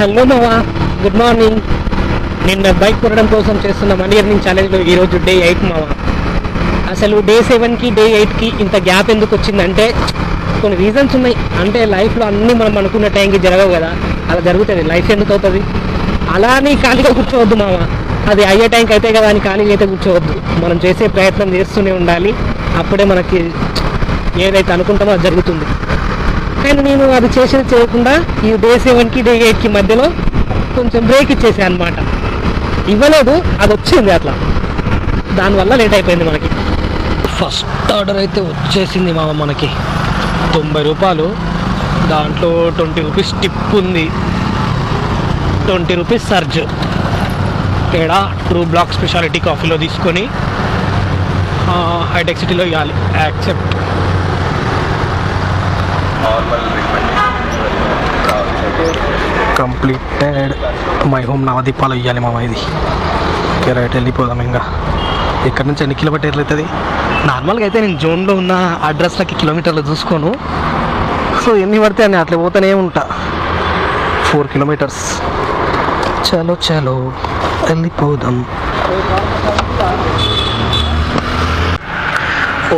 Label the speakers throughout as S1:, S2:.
S1: Hello మావా good morning నిన్న bike కొనడం కోసం చేస్తున్న మనీ ఎర్నింగ్ ఛాలెంజ్లో ఈరోజు డే ఎయిట్ మావా అసలు డే సెవెన్కి డే ఎయిట్కి ఇంత గ్యాప్ ఎందుకు వచ్చిందంటే కొన్ని రీజన్స్ ఉన్నాయి. అంటే లైఫ్లో అన్నీ మనం అనుకున్న టైంకి జరగవు కదా. అలా జరుగుతుంది. లైఫ్ ఎందుకు అవుతుంది? అలా అని ఖాళీగా కూర్చోవద్దు మామ అది అయ్యే టైంకి అయితే కదా అని ఖాళీగా అయితే కూర్చోవద్దు. మనం చేసే ప్రయత్నం చేస్తూనే ఉండాలి. అప్పుడే మనకి ఏదైతే అనుకుంటామో అది జరుగుతుంది. కానీ నేను అది చేసిన చేయకుండా ఈ డే సెవెన్కి డే ఎయిట్కి మధ్యలో కొంచెం బ్రేక్ ఇచ్చేసాను అనమాట ఇవ్వలేదు అది వచ్చింది అట్లా. దానివల్ల లేట్ అయిపోయింది మనకి. ఫస్ట్ ఆర్డర్ అయితే వచ్చేసింది మామ మనకి. తొంభై రూపాయలు. దాంట్లో ట్వంటీ రూపీస్ టిప్ ఉంది. Twenty rupees surge. తేడా ట్రూ బ్లాక్ స్పెషాలిటీ కాఫీలో తీసుకొని హైటెక్ సిటీలో ఇవ్వాలి. యాక్సెప్ట్ కంప్లీటెడ్ మై హోమ్ నవదీపాలు ఇవ్వాలి మామ ఇది. ఓకే రైట్ వెళ్ళిపోదాం ఇంకా. ఇక్కడ నుంచి ఎన్ని కిలోమీటర్లు అవుతుంది? నార్మల్గా అయితే నేను జోన్లో ఉన్న అడ్రస్లకి కిలోమీటర్లు చూసుకోను. సో ఎన్ని పడితే అని అట్లా పోతూనే ఉంటా. ఫోర్ కిలోమీటర్స్ చలో చలో. వెళ్ళిపోదాం.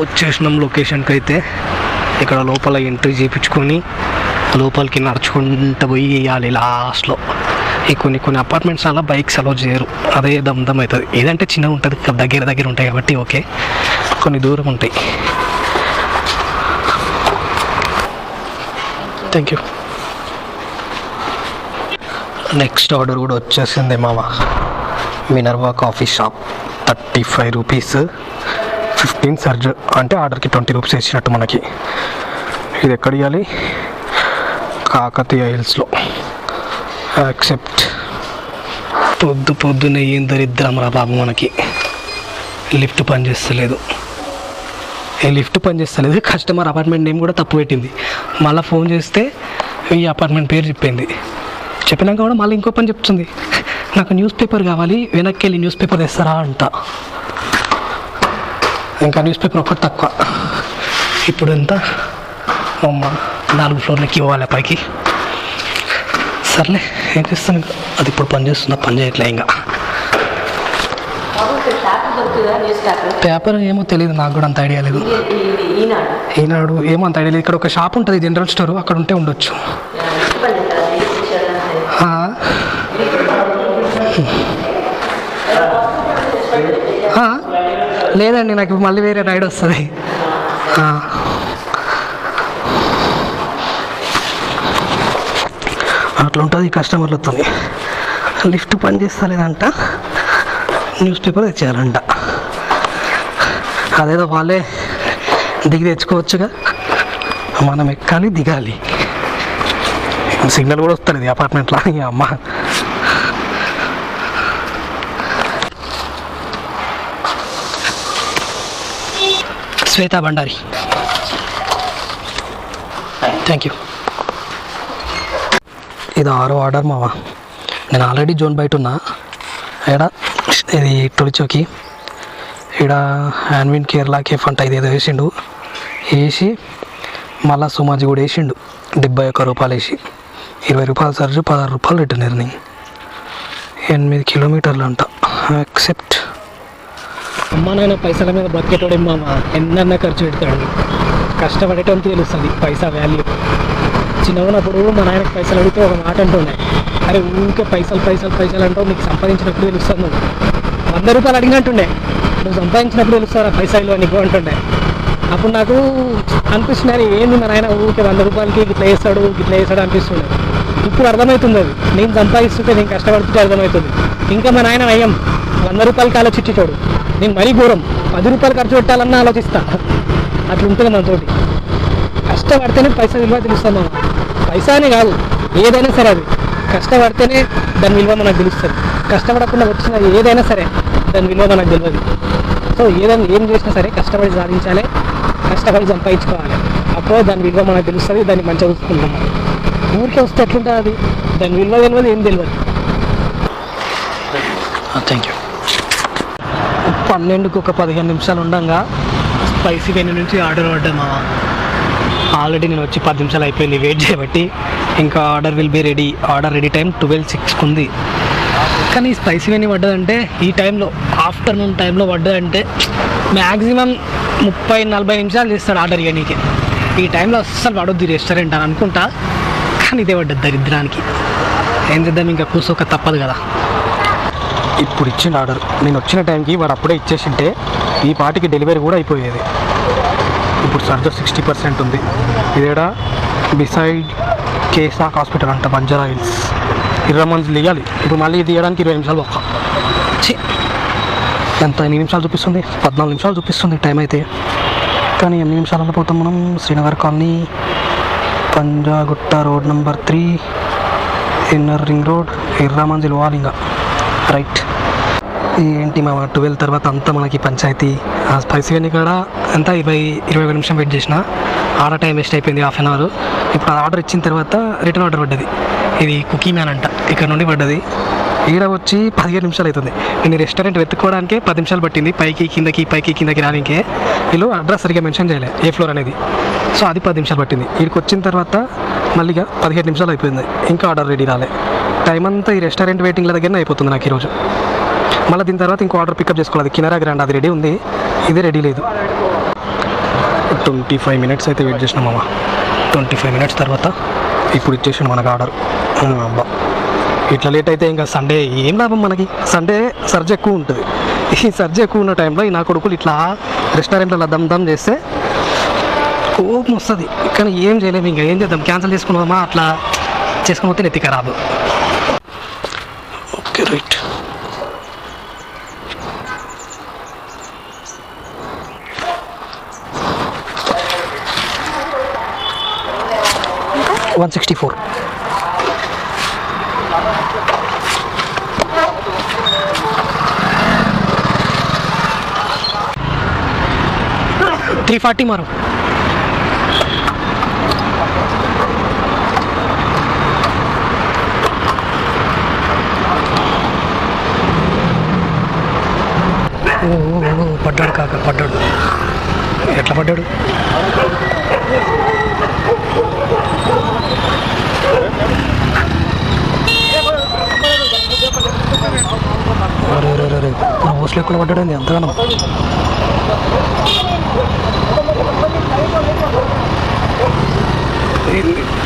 S1: వచ్చేసినాం లొకేషన్కి అయితే ఇక్కడ లోపల ఎంట్రీ చేయించుకొని లోపలికి నడుచుకుంటూ పోయి వేయాలి లాస్ట్లో ఈ కొన్ని కొన్ని అపార్ట్మెంట్స్ అలా బైక్స్ అలో చేయరు. అదే దమ్ అవుతుంది ఏదంటే చిన్నగా ఉంటుంది. దగ్గర దగ్గర ఉంటాయి కాబట్టి ఓకే. కొన్ని దూరం ఉంటాయి. థ్యాంక్ యూ నెక్స్ట్ ఆర్డర్ కూడా వచ్చేసింది మామ. Minerva coffee shop thirty five rupees fifteen surge అంటే ఆర్డర్కి ట్వంటీ రూపీస్ ఇచ్చినట్టు మనకి. ఇది ఎక్కడ ఇవ్వాలి కాకతీయ హిల్స్లో. యాక్సెప్ట్. పొద్దు పొద్దునే ఏం దరిద్రం రా బాబు మనకి. లిఫ్ట్ పనిచేస్తలేదు ఈ లిఫ్ట్ పనిచేస్తలేదు కస్టమర్ అపార్ట్మెంట్ నేమ్ కూడా తప్పు పెట్టింది. మళ్ళీ ఫోన్ చేస్తే ఈ అపార్ట్మెంట్ పేరు చెప్పింది చెప్పినాక కూడా మళ్ళీ ఇంకో పని చెప్తుంది. నాకు న్యూస్ పేపర్ కావాలి వెనక్కి వెళ్ళి న్యూస్ పేపర్ తెస్తారా అంట. ఇంకా న్యూస్ పేపర్ ఒకటి తక్కువ. ఇప్పుడు ఎంత అమ్మ నాలుగు ఫ్లోర్లకి ఇవ్వాలి పైకి. సర్లే ఏం చేస్తాను ఇంకా? అది ఇప్పుడు పని చేస్తున్నా పని చేయట్లే ఇంకా.
S2: పేపర్
S1: ఏమో తెలియదు నాకు కూడా అంత ఐడియా లేదు.
S2: ఈనాడు
S1: ఏమో అంత ఐడియా లేదు. ఇక్కడ ఒక షాప్ ఉంటుంది జనరల్ స్టోర్ అక్కడ ఉంటే ఉండొచ్చు. ఆ, లేదండి నాకు మళ్ళీ వేరే రైడ్ వస్తుంది. అట్లా ఉంటుంది కస్టమర్లతో లిఫ్ట్ పని చేస్తలేదంట. న్యూస్ పేపర్ తెచ్చేయాలంట అదేదో వాళ్ళే దిగి తెచ్చుకోవచ్చుగా. మనం ఎక్కాలి దిగాలి. సిగ్నల్ కూడా వస్తుంది అపార్ట్మెంట్లో అమ్మ. శ్వేత బండారి థ్యాంక్ యూ ఇది ఆరో ఆర్డర్ మావా. నేను ఆల్రెడీ జోన్ బయట ఉన్నా. ఇక్కడ ఇది తొలిచోకి ఇక్కడ హ్యాండ్విన్ కేరళ కేఫ్ అంట ఇది ఏదో వేసిండు. వేసి మళ్ళా సుమాజీ కూడా వేసిండు. డెబ్బై ఒక్క రూపాయలు వేసి. ఇరవై రూపాయలు సర్జు పదహారు రూపాయలు రిటర్న్ ఎర్నింగ్ ఎనిమిది కిలోమీటర్లు అంట. యాక్సెప్ట్ అమ్మ నాయన పైసల మీద బతికేటోడే మామ ఎన్నన్నా ఖర్చు పెడతాడు. కష్టపడేటోనికి తెలుస్తుంది పైసా వాల్యూ చిన్నగానప్పుడు మా నాయనకి పైసలు అడిగితే ఒక మాట అంటుండే అరే ఊరికే పైసలు పైసలు పైసలు అంటావు నీకు సంపాదించినప్పుడు తెలుస్తుంది నువ్వు. వంద రూపాయలు అడిగినట్టుండే నువ్వు సంపాదించినప్పుడు తెలుస్తారా పైసలు అని అంటుండే. అప్పుడు నాకు అనిపిస్తుంది అరే ఏంది మా నాయన ఊరికే వంద రూపాయలకి ఇట్లా వేస్తాడు ఇట్లా వేస్తాడు అనిపిస్తుండే. ఇప్పుడు అర్థమవుతుంది అది. నేను సంపాదిస్తుంటే నేను కష్టపడుతుంటే అర్థమవుతుంది. ఇంకా మా నాయన అయ్యం వంద రూపాయలకి ఆలోచించేటోడు నేను మరీ ఘోరం. పది రూపాయలు ఖర్చు పెట్టాలన్నా ఆలోచిస్తా. అట్లా ఉంటుంది మనతోటి కష్టపడితేనే పైసా విలువ తెలుస్తుంది మనం పైసా అని కాదు ఏదైనా సరే అది. కష్టపడితేనే దాని విలువ మనకు తెలుస్తుంది. కష్టపడకుండా వచ్చిన ఏదైనా సరే దాని విలువ మనకు తెలియదు సో ఏదైనా ఏం చేసినా సరే కష్టపడి సాధించాలి కష్టపడి సంపాదించుకోవాలి. అప్పుడు దాని విలువ మనకు తెలుస్తుంది దాన్ని మంచిగా చూసుకుంటాం. మనం. ఊరికే వస్తే ఎట్లుంటుంది అది? దాని విలువ తెలియదు ఏం తెలియదు. థ్యాంక్ యూ పన్నెండుకు ఒక పదిహేను నిమిషాలు ఉండగా. స్పైసీ వెన్యూ నుంచి ఆర్డర్ పడ్డామా ఆల్రెడీ నేను వచ్చి పది నిమిషాలు అయిపోయింది వెయిట్ చేయబట్టి. ఇంకా order will be ready order ready time twelve సిక్స్కి ఉంది. కానీ స్పైసీ అని పడ్డదంటే ఈ టైంలో ఆఫ్టర్నూన్ టైంలో పడ్డదంటే మ్యాక్సిమం ముప్పై నలభై నిమిషాలు చేస్తాడు ఆర్డర్ ఇవ్వనీకి ఈ టైంలో అస్సలు పడొద్దు రెస్టారెంట్ అని అనుకుంటా. కానీ ఇదే పడ్డది దరిద్రానికి. ఏం చేద్దాం ఇంకా కూర్చోక తప్పదు కదా. ఇప్పుడు ఇచ్చిన ఆర్డర్ నేను వచ్చిన టైంకి వాడు అప్పుడే ఇచ్చేసింటే ఈ పాటికి డెలివరీ కూడా అయిపోయేది. ఇప్పుడు సర్జో సిక్స్టీ పర్సెంట్ ఉంది. ఇదేడా? బిసైడ్ కేసాక్ హాస్పిటల్ అంట బంజారా హిల్స్. ఇరవై మంది దిగాలి ఇప్పుడు మళ్ళీ ఇది ఇవ్వడానికి ఇరవై నిమిషాలు ఒక్క. ఛీ! ఎంత ఎన్ని నిమిషాలు చూపిస్తుంది? పద్నాలుగు నిమిషాలు చూపిస్తుంది టైం అయితే. కానీ ఎన్ని నిమిషాలలో పోతాం మనం? Srinagar colony Panjagutta road number three inner ring road Erramanzil వాలింగా right ఏంటి మా ట్వెల్వ్ తర్వాత అంతా మనకి పంచాయతీ? ఆ స్పైసీ అని కూడా ఎంత ఇరవై ఇరవై ఒక నిమిషం వెయిట్ చేసిన ఆర్డర్ టైం వేస్ట్ అయిపోయింది హాఫ్ అన్ అవర్ ఇప్పుడు ఆర్డర్ ఇచ్చిన తర్వాత రిటర్న్ ఆర్డర్ పడ్డది. ఇది కుకీ మ్యాన్ అంట ఇక్కడ నుండి పడ్డది. ఈడ వచ్చి పదిహేను నిమిషాలు అవుతుంది. నేను రెస్టారెంట్ వెతుక్కోవడానికే పది నిమిషాలు పట్టింది. పైకి కిందకి పైకి కిందకి రానికే వీళ్ళు అడ్రస్ సరిగ్గా మెన్షన్ చేయలేదు ఏ ఫ్లోర్ అనేది. సో అది పది నిమిషాలు పట్టింది. వీడికి వచ్చిన తర్వాత మళ్ళీగా పదిహేడు నిమిషాలు అయిపోయింది. ఇంకా ఆర్డర్ రెడీ రాలే. టైం అంతా ఈ రెస్టారెంట్ వెయిటింగ్ల దగ్గరనే అయిపోతుంది నాకు ఈరోజు మళ్ళీ దీని తర్వాత ఇంకో ఆర్డర్ పికప్ చేసుకోవాలి. అది కినరా గ్రాండ్ అది రెడీ ఉంది. ఇది రెడీ లేదు. ట్వంటీ ఫైవ్ మినిట్స్ అయితే వెయిట్ చేసినాం మామ. ట్వంటీ ఫైవ్ మినిట్స్ తర్వాత ఇప్పుడు ఇచ్చేసాను మనకు ఆర్డర్ అబ్బా. ఇట్లా లేట్ అయితే ఇంకా సండే ఏం లాభం మనకి? సండే సర్జ్ ఎక్కువ ఉంటుంది. ఈ సర్జ్ ఎక్కువ ఉన్న టైంలో ఈ నా కొడుకులు ఇట్లా రెస్టారెంట్లో దమ్ దమ్ చేస్తే కోపం వస్తుంది. కానీ ఏం చేయలేము ఇంకా ఏం చేద్దాం? క్యాన్సిల్ చేసుకున్నామా అట్లా చేసుకుని పోతే నెత్తి ఖరాబు okay right one sixty four three forty మారు ఓ ఓ, ఓ, పడ్డాడు కాక పడ్డాడు ఎట్లా పడ్డాడు. అరే ఎక్కడ పడ్డాడు ఎంతగానో.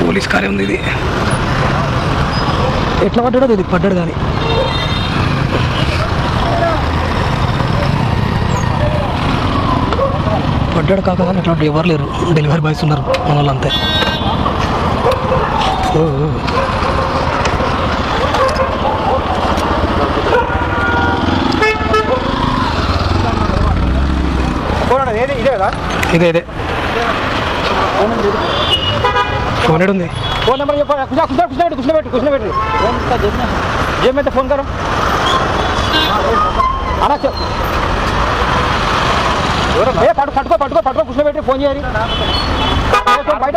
S1: పోలీస్ కార్యం ఉంది ఇది. ఎట్లా పడ్డాడో ఇది పడ్డాడు కానీ. పడ్డాడు కాక కానీ అట్లాంటి ఎవరు లేరు. డెలివరీ బాయ్స్ ఉన్నారు మన వాళ్ళు అంతే
S3: ఇదే
S1: ఇదే ఫోన్ ఎడు ఉంది
S3: ఫోన్ నెంబర్ చెప్పాలి కూర్చోబెట్టు కూర్చోబెట్టు కూర్చోబెట్టు ఏమైతే ఫోన్ కరం. అలా చెప్పు పట్టుకో పట్టుకో పట్టుకో కుషా పెట్టి ఫోన్ చేయాలి బయట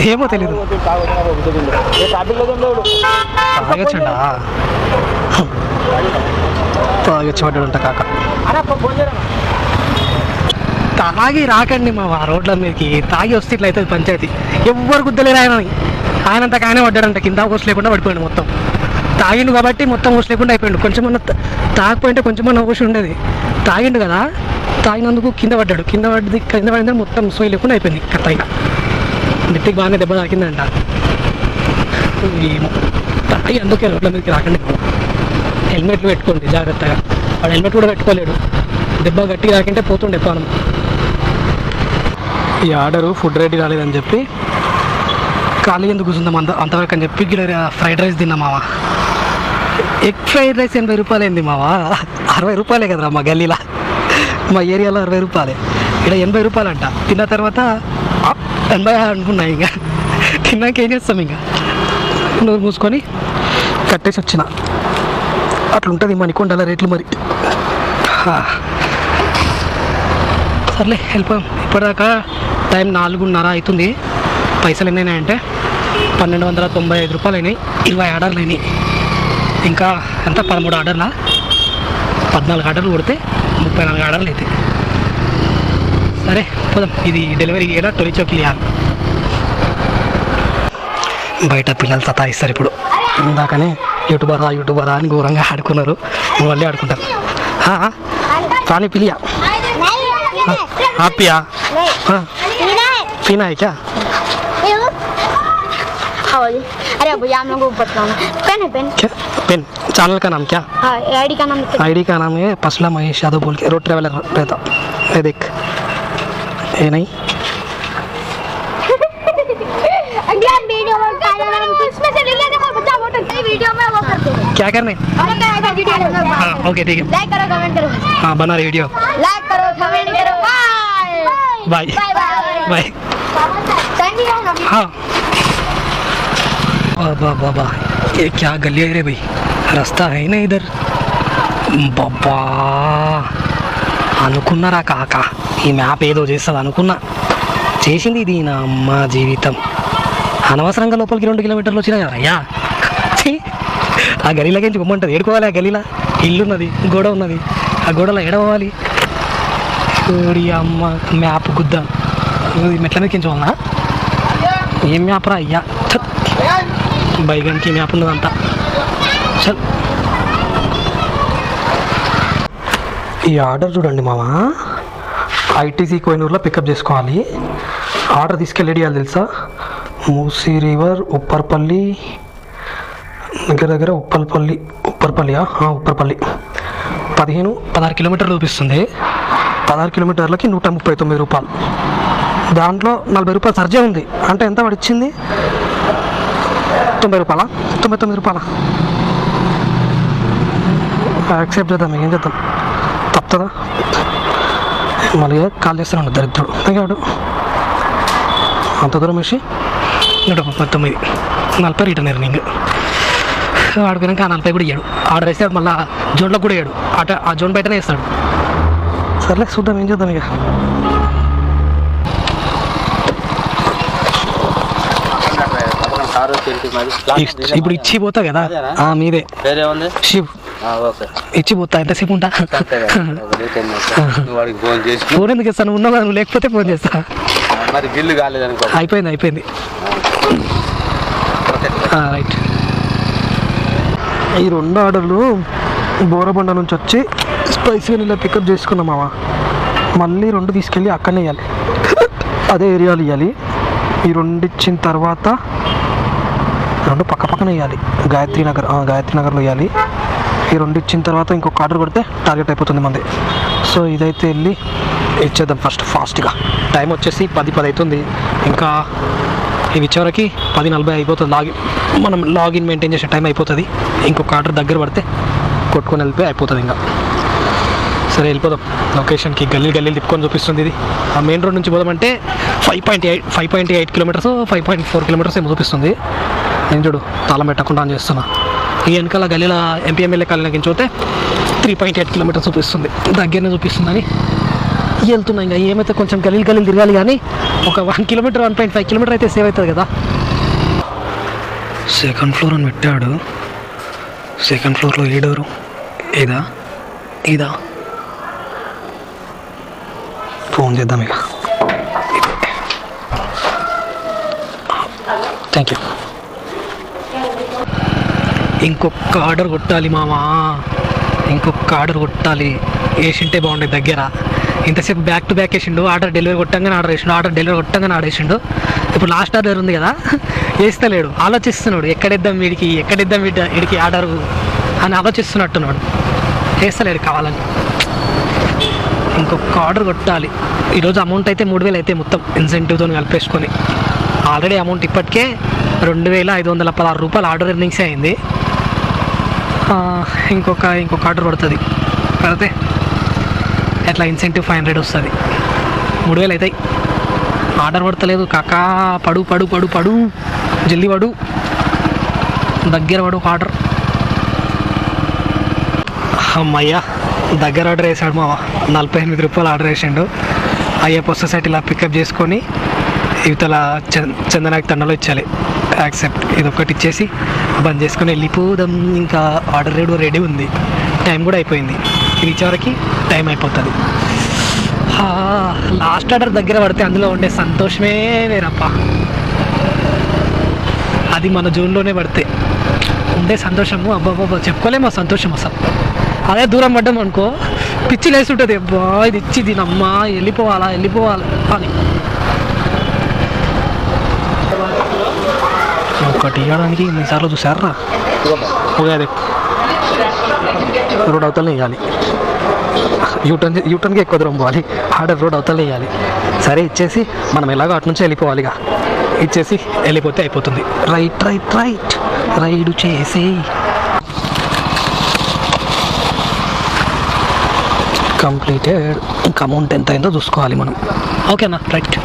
S1: ఏమో
S3: లేవు
S1: తాగొచ్చండా? కాక. తాగి రాకండి మా ఆ రోడ్ల మీదకి. తాగి వస్తే ఇట్లా అవుతుంది పంచాయతీ. ఎవ్వరు గుద్దలేరు ఆయన. ఆయనంతకు ఆయనే పడ్డాడంట కింద ఊసి లేకుండా పడిపోయాడు మొత్తం. తాగిండు కాబట్టి మొత్తం ఊసి లేకుండా అయిపోయాడు. కొంచెం తాగపోయింటే కొంచెం ఊసి ఉండేది. తాగిండు కదా? తాగినందుకు కింద పడ్డాడు. కింద పడ్డది కింద పడింది మొత్తం సోయి లేకుండా అయిపోయింది కత్తగా నెత్తికి బాగానే దెబ్బ తాకిందంట. ఏమో తాగి అందుకే రోడ్ల మీదకి రాకండి. హెల్మెట్లు పెట్టుకోండి జాగ్రత్తగా. వాడు హెల్మెట్ కూడా పెట్టుకోలేడు. దెబ్బ గట్టిగా రాకంటే పోతుండే పానం ఈ ఆర్డరు ఫుడ్ రెడీ రాలేదని చెప్పి ఖాళీ ఎందుకు కూర్చుందాం అంత అంతవరకు అని చెప్పి గిడ ఫ్రైడ్ రైస్ తిన్నా మావా. ఎగ్ ఫ్రైడ్ రైస్ ఎనభై రూపాయలు ఏంది మావా. అరవై రూపాయలే కదరా మా గల్లీలో. మా ఏరియాలో అరవై రూపాయలే. ఇక్కడ ఎనభై రూపాయలు అంట తిన్న తర్వాత ఎనభై అనుకున్నాయి ఇంకా. తిన్నాక ఏం చేస్తాం ఇంకా? నోరు మూసుకొని కట్టేసి వచ్చిన. అట్లుంటుంది మణికొండల రేట్లు మరి. సర్లే వెళ్ళిపోయాం ఇప్పటిదాకా టైం నాలుగున్నర అవుతుంది. పైసలు ఎన్ని అంటే పన్నెండు వందల తొంభై ఐదు రూపాయలు అయినాయి ఇరవై ఆర్డర్లు అయినాయి ఇంకా ఎంత? పదమూడు ఆర్డర్లా? పద్నాలుగు ఆర్డర్లు కొడితే ముప్పై నాలుగు ఆర్డర్లు అవుతాయి సరే పోదాం ఇది డెలివరీ ఏడా తొలి చౌకి బయట పిల్లలు సతాయిస్తారు ఇప్పుడు ఇందాకనే యూట్యూబరా యూట్యూబరా అని ఘోరంగా ఆడుకున్నారు మళ్ళీ ఆడుకుంటారు ఆ, ఆ, పానీ పిలియా హ్యాపీయా पीना है क्या
S4: हाँ जी अरे भैया हम लोग को बताऊँ पेन है पेन
S1: क्या पेन चैनल का नाम क्या?
S4: हाँ आईडी का नाम
S1: आईडी का नाम है पसला महेश यादव बोल के रोड ट्रेवलर रहता ये देख। ये नहीं?
S4: अगला वीडियो में काला नाम इसमें से रिलेटेड देखो बच्चा वोट वीडियो में वो करते हैं।
S1: क्या करने? हाँ। ओके ठीक है।
S4: लाइक करो कमेंट करो।
S1: हाँ बना रहे वीडियो
S4: लाइक करो कमेंट करो। बाय
S1: बाय
S4: बाय
S1: हाँ। बाबा बाबा ये क्या गली है रे भाई रास्ता है ना इधर బాబా అనుకున్నారా కాక ఈ మ్యాప్ ఏదో చేస్తుంది అనుకున్నా చేసింది ఇది నా అమ్మ జీవితం అనవసరంగా లోపలికి రెండు కిలోమీటర్లు వచ్చినా కదా అయ్యా ఛీ! ఆ గలీలకి పొమ్మంటుంది ఏడుకోవాలి ఆ గలీలా ఇల్లు ఉన్నది గోడ ఉన్నది ఆ గోడలో ఎడవాలి ఓడి అమ్మ మ్యాప్ గుద్దా ఇది మెట్ల మీద కించవాలనా ఏం మ్యాప్ రా అయ్యా ఛత్. బైగన్కి మ్యాప్ ఉన్నదంతా చల్. ఈ ఆర్డర్ చూడండి మామ. ఐటీసీ కోయినూరులో పికప్ చేసుకోవాలి. ఆర్డర్ తీసుకెళ్ళి అది తెలుసా? మూసీ రివర్ ఉప్పర్పల్లి దగ్గర దగ్గర ఉప్పల్పల్లి ఉప్పర్పల్లియా ఉప్పర్పల్లి. పదిహేను పదహారు కిలోమీటర్లు చూపిస్తుంది. పదహారు కిలోమీటర్లకి నూట ముప్పై తొమ్మిది రూపాయలు. దాంట్లో నలభై రూపాయలు సర్జే ఉంది. అంటే ఎంత పడిచ్చింది? తొంభై రూపాయల? తొంభై తొమ్మిది రూపాయల? యాక్సెప్ట్ చేద్దాం ఏం చేద్దాం? తప్పుతుందా? మళ్ళీ కాల్ చేస్తున్నాను దరిద్రుడు. తగ్గాడు అంత దూరం వేసి నూట ముప్పై తొమ్మిది. నలభై రిటర్న్ ఎర్నింగ్ ఆడుకున్నాక ఆ నలభై కూడా ఇయ్యాడు. ఆర్డర్ వేస్తే మళ్ళీ జోన్లో కూడా ఇయ్యాడు. అట ఆ జోన్ బయటనే వేస్తాడు. సర్లే చూద్దాం ఏం చేద్దాం ఇక
S3: కారు వచ్చి మరి
S1: ఇ- ఇప్పుడు ఇచ్చి పోతా కదా? ఆ, మీదే.
S3: వేరే ఉంది
S1: ఇచ్చి పోతా ఎంతసేపు ఉంటా?
S3: ఫోన్
S1: ఎందుకు ఇస్తాను ఉన్నావు నువ్వు లేకపోతే ఫోన్ చేస్తా.
S3: మరి బిల్లు కాలేదనుకో
S1: అయిపోయింది అయిపోయింది. రైట్. ఈ రెండు ఆర్డర్లు బోరబండ నుంచి వచ్చి స్పైసీ వెనిలా పికప్ చేసుకున్నాం మామ మళ్ళీ రెండు తీసుకెళ్ళి అక్కడనే ఇవ్వాలి అదే ఏరియాలో ఇవ్వాలి ఈ రెండు ఇచ్చిన తర్వాత రెండు పక్క పక్కన వేయాలి. గాయత్రి నగర్ గాయత్రి నగర్లో వేయాలి. ఈ రెండు ఇచ్చిన తర్వాత ఇంకొక ఆర్డర్ కొడితే టార్గెట్ అయిపోతుంది మంది. సో ఇదైతే వెళ్ళి ఇచ్చేద్దాం ఫస్ట్ ఫాస్ట్గా టైం వచ్చేసి పది పది అవుతుంది. ఇంకా ఇవి ఇచ్చేవరకి పది నలభై అయిపోతుంది. లాగిన్ మనం లాగిన్ మెయింటైన్ చేసే టైం అయిపోతుంది. ఇంకొక ఆర్డర్ దగ్గర పడితే కొట్టుకొని వెళ్ళిపోయి అయిపోతుంది ఇంకా. సరే వెళ్ళిపోదాం. లొకేషన్కి గల్లీ గల్లీ తిప్పుకొని చూపిస్తుంది ఇది. ఆ మెయిన్ రోడ్ నుంచి పోదామంటే five point eight five point eight kilometres five point four kilometres ఏమో చూపిస్తుంది. నేను చూడు తాళం పెట్టకుండా ఆన్ చేస్తున్నా. ఈ వెనకాల గల్లీల ఎంపీ ఎమ్మెల్యే కాలనీకి చూస్తే త్రీ పాయింట్ ఎయిట్ కిలోమీటర్స్ చూపిస్తుంది. దగ్గరనే చూపిస్తుందని. వెళ్తున్నా ఇంకా ఏమైతే కొంచెం గలీలు గలీలు తిరగాలి కానీ ఒక one kilometre one point five kilometre అయితే సేవ్ అవుతుంది కదా. సెకండ్ ఫ్లోర్ అని పెట్టాడు. సెకండ్ ఫ్లోర్లో ఏ డోరు ఇదా ఇదా? ఫోన్ చేద్దాం ఇక. థ్యాంక్ యూ ఇంకొక ఆర్డర్ కొట్టాలి మామా. ఇంకొక ఆర్డర్ కొట్టాలి. వేసింటే బాగుండే దగ్గర. ఇంతసేపు బ్యాక్ టు బ్యాక్ వేసిండు ఆర్డర్ డెలివరీ కొట్టంగానే ఆర్డర్ వేసిండు ఆర్డర్ డెలివరీ కొట్టంగానే ఆర్డర్ వేసిండు. ఇప్పుడు లాస్ట్ ఆర్డర్ ఉంది కదా వేస్తలేడు ఆలోచిస్తున్నాడు ఎక్కడిద్దాం వీడికి ఎక్కడిద్దాం వీడి వీడికి ఆర్డర్ అని ఆలోచిస్తున్నట్టున్నాడు. వేస్తలేడు కావాలని. ఇంకొక ఆర్డర్ కొట్టాలి. ఈరోజు అమౌంట్ అయితే మూడు వేలు అయితే మొత్తం ఇన్సెంటివ్తో కలిపేసుకొని. ఆల్రెడీ అమౌంట్ ఇప్పటికే రెండు వేల ఐదు వందల పదహారు రూపాయలు ఆర్డర్ ఎర్నింగ్స్ అయింది. ఇంకొక ఇంకొక ఆర్డర్ పడుతుంది. పడితే అట్లా ఇన్సెంటివ్ ఫైవ్ హండ్రెడ్ వస్తుంది. మూడు వేలు అవుతాయి ఆర్డర్ పడతలేదు. కాకా పడు పడు పడు పడు. జల్దీ పడు. దగ్గర పడు ఒక ఆర్డర్. అమ్మయ్యా దగ్గర ఆర్డర్ వేసాడు మావ. నలభై ఎనిమిది రూపాయలు ఆర్డర్ వేసిండు. అయ్యప్ప సొసైటీలో పికప్ చేసుకొని ఇవతల చందనాకి తండలో ఇచ్చాలి. యాక్సెప్ట్. ఇది ఒకటి ఇచ్చేసి బంద్ చేసుకొని వెళ్ళిపోదాం. ఇంకా ఆర్డర్ రేడు రెడీ ఉంది. టైం కూడా అయిపోయింది. ఇది ఇచ్చేవరకు టైం అయిపోతుంది. లాస్ట్ ఆర్డర్ దగ్గర పడితే అందులో ఉండే సంతోషమే వేరప్ప. అది మన జూన్లోనే పడితే. ఉండే సంతోషము అబ్బాబాబా చెప్పుకోలేము ఆ సంతోషం అసలు. అదే దూరం పడ్డాం అనుకో పిచ్చి లేస్తుంటుంది అబ్బా ఇది ఇచ్చి దీనమ్మా వెళ్ళిపోవాలా వెళ్ళిపోవాలి అని. ఒకటి ఇవ్వడానికి ఎన్నిసార్లు చూసారా అదే. రోడ్ అవతలనే వేయాలి. యూటర్న్ యూటర్న్కి ఎక్కువ దూరం పోవాలి. ఆర్డర్ రోడ్ అవతలనే వేయాలి. సరే ఇచ్చేసి మనం ఎలాగో అటు నుంచి వెళ్ళిపోవాలి ఇక. ఇచ్చేసి వెళ్ళిపోతే అయిపోతుంది. Right right right. రైడ్ చేసి. కంప్లీటెడ్. ఇంకా అమౌంట్ ఎంత అయిందో చూసుకోవాలి మనం. ఓకేనా రైట్.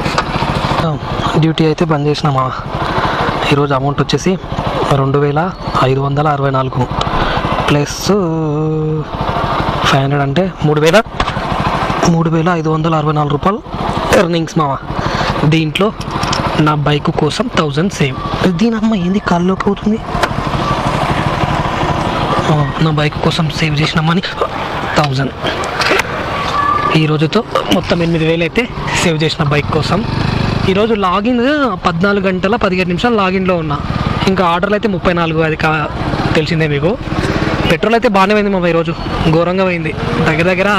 S1: డ్యూటీ అయితే బంద్ చేసినామా? ఈరోజు అమౌంట్ వచ్చేసి రెండు వేల ఐదు వందల అరవై నాలుగు. ప్లస్ ఫైవ్ హండ్రెడ్ అంటే మూడు వేల మూడు వేల ఐదు వందల అరవై నాలుగు రూపాయలు ఎర్నింగ్స్ మావా దీంట్లో నా బైక్ కోసం థౌజండ్ సేవ్. దీని అమ్మ ఏంది కాల్లోకి అవుతుంది నా బైక్ కోసం సేవ్ చేసిన మనీ థౌజండ్. ఈ రోజుతో మొత్తం ఎనిమిది వేలు అయితే సేవ్ చేసిన బైక్ కోసం ఈరోజు లాగిన్ పద్నాలుగు గంటల పదిహేను నిమిషాలు లాగిన్లో ఉన్నా. ఇంకా ఆర్డర్లు అయితే ముప్పై నాలుగు అది కా తెలిసిందే మీకు. పెట్రోల్ అయితే బాగానే పోయింది మా ఈరోజు ఘోరంగా పోయింది. దగ్గర దగ్గర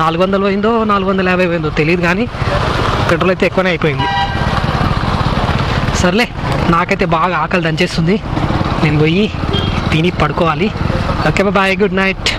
S1: నాలుగు వందలు పోయిందో నాలుగు వందల యాభై పోయిందో తెలియదు కానీ పెట్రోల్ అయితే ఎక్కువనే అయిపోయింది. సర్లే నాకైతే బాగా ఆకలి దంచేస్తుంది. నేను పోయి తిని పడుకోవాలి. Okay bye good night.